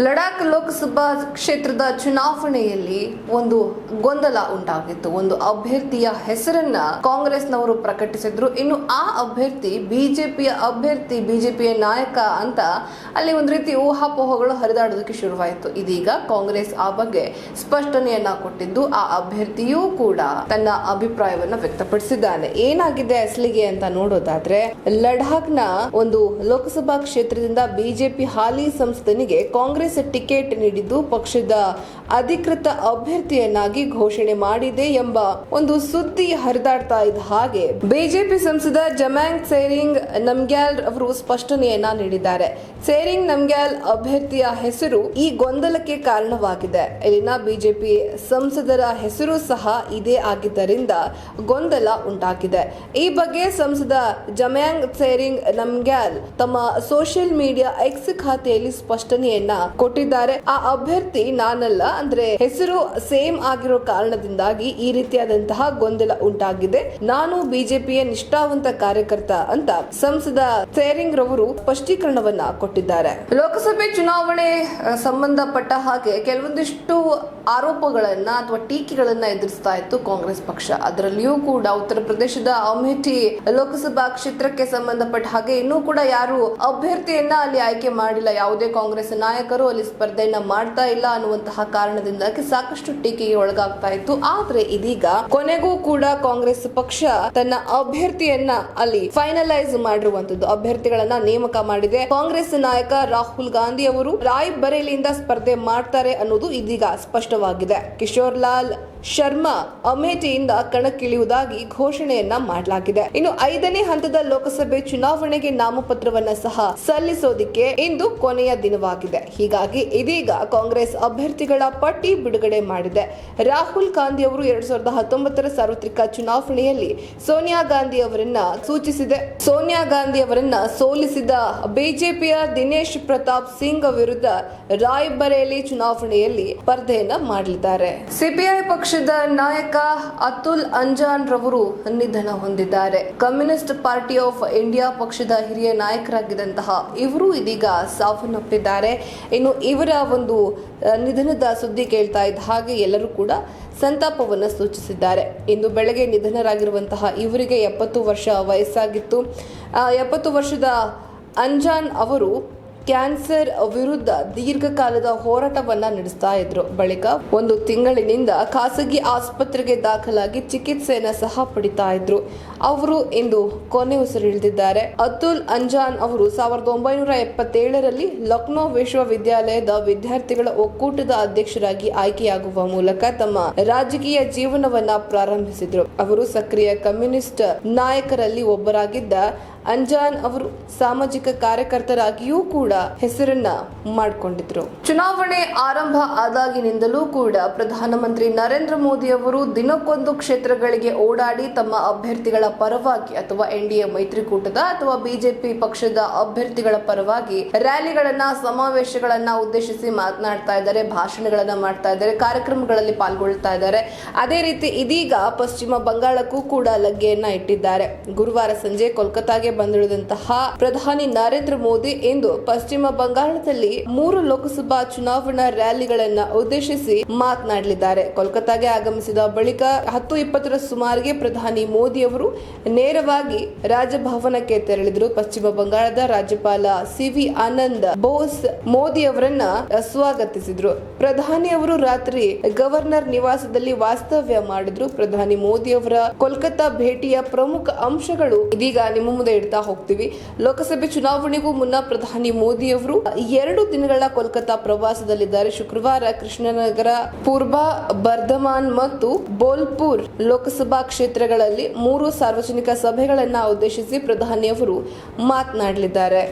ಲಡಾಖ್ ಲೋಕಸಭಾ ಕ್ಷೇತ್ರದ ಚುನಾವಣೆಯಲ್ಲಿ ಒಂದು ಗೊಂದಲ ಉಂಟಾಗಿತ್ತು. ಒಂದು ಅಭ್ಯರ್ಥಿಯ ಹೆಸರನ್ನ ಕಾಂಗ್ರೆಸ್ನವರು ಪ್ರಕಟಿಸಿದ್ರು. ಇನ್ನು ಆ ಅಭ್ಯರ್ಥಿ ಬಿಜೆಪಿಯ ಅಭ್ಯರ್ಥಿ, ಬಿಜೆಪಿಯ ನಾಯಕ ಅಂತ ಅಲ್ಲಿ ಒಂದು ರೀತಿ ಊಹಾಪೋಹಗಳು ಹರಿದಾಡೋದಕ್ಕೆ ಶುರುವಾಯಿತು. ಇದೀಗ ಕಾಂಗ್ರೆಸ್ ಆ ಬಗ್ಗೆ ಸ್ಪಷ್ಟನೆಯನ್ನ ಕೊಟ್ಟಿದ್ದು, ಆ ಅಭ್ಯರ್ಥಿಯೂ ಕೂಡ ತನ್ನ ಅಭಿಪ್ರಾಯವನ್ನ ವ್ಯಕ್ತಪಡಿಸಿದ್ದಾನೆ. ಏನಾಗಿದೆ ಅಸಲಿಗೆ ಅಂತ ನೋಡೋದಾದ್ರೆ, ಲಡಾಖ್ನ ಒಂದು ಲೋಕಸಭಾ ಕ್ಷೇತ್ರದಿಂದ ಬಿಜೆಪಿ ಹಾಲಿ ಸಂಸ್ಥನಿಗೆ ಕಾಂಗ್ರೆಸ್ ಟಿಕೆಟ್ ನೀಡಿದ್ದು ಪಕ್ಷದ ಅಧಿಕೃತ ಅಭ್ಯರ್ಥಿಯನ್ನಾಗಿ ಘೋಷಣೆ ಮಾಡಿದೆ ಎಂಬ ಒಂದು ಸುದ್ದಿ ಹರಿದಾಡ್ತಾ ಇದ್ದ ಹಾಗೆ ಬಿಜೆಪಿ ಸಂಸದ ಜಮ್ಯಾಂಗ್ ಸೇರಿಂಗ್ ನಮ್ಗ್ಯಾಲ್ ಅವರು ಸ್ಪಷ್ಟನೆಯನ್ನ ನೀಡಿದ್ದಾರೆ. ಸೇರಿಂಗ್ ನಮ್ಗ್ಯಾಲ್ ಅಭ್ಯರ್ಥಿಯ ಹೆಸರು ಈ ಗೊಂದಲಕ್ಕೆ ಕಾರಣವಾಗಿದೆ. ಇಲ್ಲಿನ ಬಿಜೆಪಿ ಸಂಸದರ ಹೆಸರು ಸಹ ಇದೇ ಆಗಿದ್ದರಿಂದ ಗೊಂದಲ ಉಂಟಾಗಿದೆ. ಈ ಬಗ್ಗೆ ಸಂಸದ ಜಮ್ಯಾಂಗ್ ಸೇರಿಂಗ್ ನಮ್ಗ್ಯಾಲ್ ತಮ್ಮ ಸೋಷಿಯಲ್ ಮೀಡಿಯಾ ಎಕ್ಸ್ ಖಾತೆಯಲ್ಲಿ ಸ್ಪಷ್ಟನೆಯನ್ನ ಕೊಟ್ಟಿದ್ದಾರೆ. ಆ ಅಭ್ಯರ್ಥಿ ನಾನಲ್ಲ, ಅಂದ್ರೆ ಹೆಸರು ಸೇಮ್ ಆಗಿರೋ ಕಾರಣದಿಂದಾಗಿ ಈ ರೀತಿಯಾದಂತಹ ಗೊಂದಲ ಉಂಟಾಗಿದೆ. ನಾನು ಬಿಜೆಪಿಯ ನಿಷ್ಠಾವಂತ ಕಾರ್ಯಕರ್ತ ಅಂತ ಸಂಸದ ಸೇರಿಂಗ್ ರವರು ಸ್ಪಷ್ಟೀಕರಣವನ್ನ ಕೊಟ್ಟಿದ್ದಾರೆ. ಲೋಕಸಭೆ ಚುನಾವಣೆ ಸಂಬಂಧಪಟ್ಟ ಹಾಗೆ ಕೆಲವೊಂದಿಷ್ಟು ಆರೋಪಗಳನ್ನ ಅಥವಾ ಟೀಕೆಗಳನ್ನ ಎದುರಿಸ್ತಾ ಇತ್ತು ಕಾಂಗ್ರೆಸ್ ಪಕ್ಷ. ಅದರಲ್ಲಿಯೂ ಕೂಡ ಉತ್ತರ ಪ್ರದೇಶದ ಅಮೇಠಿ ಲೋಕಸಭಾ ಕ್ಷೇತ್ರಕ್ಕೆ ಸಂಬಂಧಪಟ್ಟ ಹಾಗೆ ಇನ್ನೂ ಕೂಡ ಯಾರು ಅಭ್ಯರ್ಥಿಯನ್ನ ಅಲ್ಲಿ ಆಯ್ಕೆ ಮಾಡಿಲ್ಲ. ಯಾವುದೇ ಕಾಂಗ್ರೆಸ್ ನಾಯಕರು ಅಲ್ಲಿ ಸ್ಪರ್ಧೆಯನ್ನ ಮಾಡ್ತಾ ಇಲ್ಲ ಅನ್ನುವಂತಹ ಕಾರಣದಿಂದಾಗಿ ಸಾಕಷ್ಟು ಟೀಕೆಗೆ ಒಳಗಾಗ್ತಾ ಇತ್ತು. ಆದ್ರೆ ಇದೀಗ ಕೊನೆಗೂ ಕೂಡ ಕಾಂಗ್ರೆಸ್ ಪಕ್ಷ ತನ್ನ ಅಭ್ಯರ್ಥಿಯನ್ನ ಅಲ್ಲಿ ಫೈನಲೈಸ್ ಮಾಡಿರುವಂತದ್ದು. ಅಭ್ಯರ್ಥಿಗಳನ್ನ ನೇಮಕ ಮಾಡಿದೆ. ಕಾಂಗ್ರೆಸ್ ನಾಯಕ ರಾಹುಲ್ ಗಾಂಧಿ ಅವರು ರಾಯ್ ಬರೇಲಿಯಿಂದ ಸ್ಪರ್ಧೆ ಮಾಡ್ತಾರೆ ಅನ್ನೋದು ಇದೀಗ ಸ್ಪಷ್ಟವಾಗಿದೆ. ಕಿಶೋರ್ ಲಾಲ್ ಶರ್ಮಾ ಅಮೇಠಿಯಿಂದ ಕಣಕ್ಕಿಳಿಯುವುದಾಗಿ ಘೋಷಣೆಯನ್ನ ಮಾಡಲಾಗಿದೆ. ಇನ್ನು ಐದನೇ ಹಂತದ ಲೋಕಸಭೆ ಚುನಾವಣೆಗೆ ನಾಮಪತ್ರವನ್ನ ಸಹ ಸಲ್ಲಿಸೋದಿಕ್ಕೆ ಇಂದು ಕೊನೆಯ ದಿನವಾಗಿದೆ. ಹೀಗಾಗಿ ಇದೀಗ ಕಾಂಗ್ರೆಸ್ ಅಭ್ಯರ್ಥಿಗಳ ಪಟ್ಟಿ ಬಿಡುಗಡೆ ಮಾಡಿದೆ. ರಾಹುಲ್ ಗಾಂಧಿ ಅವರು ಎರಡ್ ಸಾವಿರದ ಹತ್ತೊಂಬತ್ತರ ಸಾರ್ವತ್ರಿಕ ಚುನಾವಣೆಯಲ್ಲಿ ಸೋನಿಯಾ ಗಾಂಧಿ ಅವರನ್ನ ಸೂಚಿಸಿದೆ. ಸೋನಿಯಾ ಗಾಂಧಿ ಅವರನ್ನ ಸೋಲಿಸಿದ ಬಿಜೆಪಿಯ ದಿನೇಶ್ ಪ್ರತಾಪ್ ಸಿಂಗ್ ವಿರುದ್ಧ ರಾಯ್ಬರೇಲಿ ಚುನಾವಣೆಯಲ್ಲಿ ಸ್ಪರ್ಧೆಯನ್ನ ಮಾಡಲಿದ್ದಾರೆ. ಸಿಪಿಐ ಪಕ್ಷದ ನಾಯಕ ಅತುಲ್ ಅಂಜಾನ್ ರವರು ನಿಧನ ಹೊಂದಿದ್ದಾರೆ. ಕಮ್ಯುನಿಸ್ಟ್ ಪಾರ್ಟಿ ಆಫ್ ಇಂಡಿಯಾ ಪಕ್ಷದ ಹಿರಿಯ ನಾಯಕರಾಗಿದ್ದಂತಹ ಇವರು ಇದೀಗ ಸಾವನ್ನಪ್ಪಿದ್ದಾರೆ. ಇನ್ನು ಇವರ ಒಂದು ನಿಧನದ ಸುದ್ದಿ ಕೇಳ್ತಾ ಇದ್ದ ಹಾಗೆ ಎಲ್ಲರೂ ಕೂಡ ಸಂತಾಪವನ್ನು ಸೂಚಿಸಿದ್ದಾರೆ. ಇಂದು ಬೆಳಗ್ಗೆ ನಿಧನರಾಗಿರುವಂತಹ ಇವರಿಗೆ ಎಪ್ಪತ್ತು ವರ್ಷ ವಯಸ್ಸಾಗಿತ್ತು. ಎಪ್ಪತ್ತು ವರ್ಷದ ಅಂಜಾನ್ ಅವರು ಕ್ಯಾನ್ಸರ್ ವಿರುದ್ಧ ದೀರ್ಘಕಾಲದ ಹೋರಾಟವನ್ನ ನಡೆಸ್ತಾ ಇದ್ರು. ಬಳಿಕ ಒಂದು ತಿಂಗಳಿನಿಂದ ಖಾಸಗಿ ಆಸ್ಪತ್ರೆಗೆ ದಾಖಲಾಗಿ ಚಿಕಿತ್ಸೆಯನ್ನ ಸಹ ಪಡಿತಾ ಇದ್ರು. ಅವರು ಇಂದು ಕೊನೆ ಉಸಿರಿಳಿದಿದ್ದಾರೆ ಅತುಲ್ ಅಂಜಾನ್ ಅವರು ಸಾವಿರದ ಒಂಬೈನೂರ ಎಪ್ಪತ್ತೇಳರಲ್ಲಿ ಲಕ್ನೋ ವಿಶ್ವವಿದ್ಯಾಲಯದ ವಿದ್ಯಾರ್ಥಿಗಳ ಒಕ್ಕೂಟದ ಅಧ್ಯಕ್ಷರಾಗಿ ಆಯ್ಕೆಯಾಗುವ ಮೂಲಕ ತಮ್ಮ ರಾಜಕೀಯ ಜೀವನವನ್ನ ಪ್ರಾರಂಭಿಸಿದ್ರು. ಅವರು ಸಕ್ರಿಯ ಕಮ್ಯುನಿಸ್ಟ್ ನಾಯಕರಲ್ಲಿ ಒಬ್ಬರಾಗಿದ್ದ ಅಂಜಾನ್ ಅವರು ಸಾಮಾಜಿಕ ಕಾರ್ಯಕರ್ತರಾಗಿಯೂ ಕೂಡ ಹೆಸರನ್ನ ಮಾಡಿಕೊಂಡಿದ್ರು. ಚುನಾವಣೆ ಆರಂಭ ಆದಾಗಿನಿಂದಲೂ ಕೂಡ ಪ್ರಧಾನಮಂತ್ರಿ ನರೇಂದ್ರ ಮೋದಿ ಅವರು ದಿನಕ್ಕೊಂದು ಕ್ಷೇತ್ರಗಳಿಗೆ ಓಡಾಡಿ ತಮ್ಮ ಅಭ್ಯರ್ಥಿಗಳ ಪರವಾಗಿ ಅಥವಾ ಎನ್ಡಿಎ ಮೈತ್ರಿಕೂಟದ ಅಥವಾ ಬಿಜೆಪಿ ಪಕ್ಷದ ಅಭ್ಯರ್ಥಿಗಳ ಪರವಾಗಿ ರ್ಯಾಲಿಗಳನ್ನ, ಸಮಾವೇಶಗಳನ್ನ ಉದ್ದೇಶಿಸಿ ಮಾತನಾಡ್ತಾ ಇದ್ದಾರೆ, ಭಾಷಣಗಳನ್ನ ಮಾಡ್ತಾ ಇದ್ದಾರೆ, ಕಾರ್ಯಕ್ರಮಗಳಲ್ಲಿ ಪಾಲ್ಗೊಳ್ತಾ ಇದ್ದಾರೆ. ಅದೇ ರೀತಿ ಇದೀಗ ಪಶ್ಚಿಮ ಬಂಗಾಳಕ್ಕೂ ಕೂಡ ಲಗ್ಗೆಯನ್ನ ಇಟ್ಟಿದ್ದಾರೆ. ಗುರುವಾರ ಸಂಜೆ ಕೋಲ್ಕತಾಗೆ ಬಂದಿಳಿದಂತಹ ಪ್ರಧಾನಿ ನರೇಂದ್ರ ಮೋದಿ ಇಂದು ಪಶ್ಚಿಮ ಬಂಗಾಳದಲ್ಲಿ ಮೂರು ಲೋಕಸಭಾ ಚುನಾವಣಾ ರ್ಯಾಲಿಗಳನ್ನ ಉದ್ದೇಶಿಸಿ ಮಾತನಾಡಲಿದ್ದಾರೆ. ಕೋಲ್ಕತಾಗೆ ಆಗಮಿಸಿದ ಬಳಿಕ ಹತ್ತು ಇಪ್ಪತ್ತರ ಸುಮಾರಿಗೆ ಪ್ರಧಾನಿ ಮೋದಿ ಅವರು ನೇರವಾಗಿ ರಾಜಭವನಕ್ಕೆ ತೆರಳಿದ್ರು ಪಶ್ಚಿಮ ಬಂಗಾಳದ ರಾಜ್ಯಪಾಲ ಸಿವಿ ಆನಂದ್. ಬೋಸ್ ಮೋದಿ ಅವರನ್ನ ಸ್ವಾಗತಿಸಿದ್ರು. ಪ್ರಧಾನಿ ಅವರು ರಾತ್ರಿ ಗವರ್ನರ್ ನಿವಾಸದಲ್ಲಿ ವಾಸ್ತವ್ಯ ಮಾಡಿದ್ರು. ಪ್ರಧಾನಿ ಮೋದಿ ಅವರ ಕೋಲ್ಕತ್ತಾ ಭೇಟಿಯ ಪ್ರಮುಖ ಅಂಶಗಳು ಇದೀಗ ನಿಮ್ಮ ಮುಂದೆ ಇಡ್ತಾ ಹೋಗ್ತೀವಿ. ಲೋಕಸಭೆ ಚುನಾವಣೆಗೂ ಮುನ್ನ ಪ್ರಧಾನಿ ಮೋದಿ ಅವರು ಎರಡು ದಿನಗಳ ಕೋಲ್ಕತ್ತಾ ಪ್ರವಾಸದಲ್ಲಿದ್ದಾರೆ. ಶುಕ್ರವಾರ ಕೃಷ್ಣನಗರ, ಪೂರ್ವ ಬರ್ಧಮಾನ್ ಮತ್ತು ಬೋಲ್ಪುರ್ ಲೋಕಸಭಾ ಕ್ಷೇತ್ರಗಳಲ್ಲಿ ಮೂರು ಸಾರ್ವಜನಿಕ ಸಭೆಗಳನ್ನು ಉದ್ದೇಶಿಸಿ ಪ್ರಧಾನಿಯವರು ಮಾತನಾಡಲಿದ್ದಾರೆ.